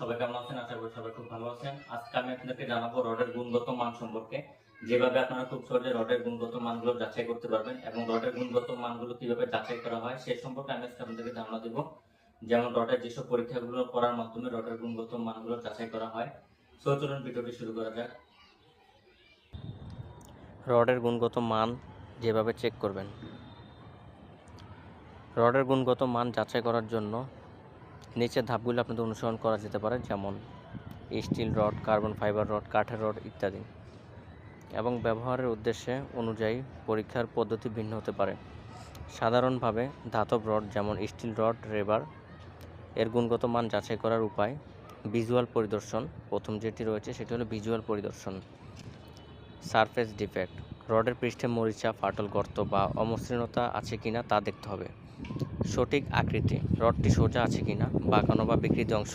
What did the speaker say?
সবাই কেমন আছেন? আশা করি সবাই খুব ভালো আছেন। আজকে আমি আপনাদেরকে জানাব রডের গুণগত মান সম্পর্কে। যেভাবে আপনারা খুব সহজে রডের গুণগত মানগুলো যাচাই করতে পারবেন এবং রডের গুণগত মানগুলো কীভাবে যাচাই করা হয়, সে সম্পর্কে আমি আজকে আপনাদেরকে ধারণা দেব। যেমন রডের যেসব পরীক্ষাগুলো করার মাধ্যমে রডের গুণগত মানগুলো যাচাই করা হয়। সো চলুন ভিডিওটি শুরু করা যাক। রডের গুণগত মান যেভাবে চেক করবেন। রডের গুণগত মান যাচাই করার জন্য নিচের ধাপগুলো আপনাদের অনুসরণ করা যেতে পারে, যেমন steel rod, carbon fibre rod, কাঠের রড ইত্যাদি। এবং ব্যবহারের উদ্দেশ্যে অনুযায়ী পরীক্ষার পদ্ধতি ভিন্ন হতে পারে। সাধারণভাবে ধাতব রড যেমন স্টিল রড, রেবার, এর গুণগত মান যাচাই করার উপায় ভিজুয়াল পরিদর্শন। প্রথম যেটি রয়েছে সেটি হলো ভিজুয়াল পরিদর্শন। সারফেস ডিফেক্ট, রডের পৃষ্ঠে মরিচা, ফাটল গর্ত বা অমসৃণতা আছে কিনা তা দেখতে হবে। সঠিক আকৃতি। রডটি সোজা আছে কিনা বাঁকানো বা বিকৃত অংশ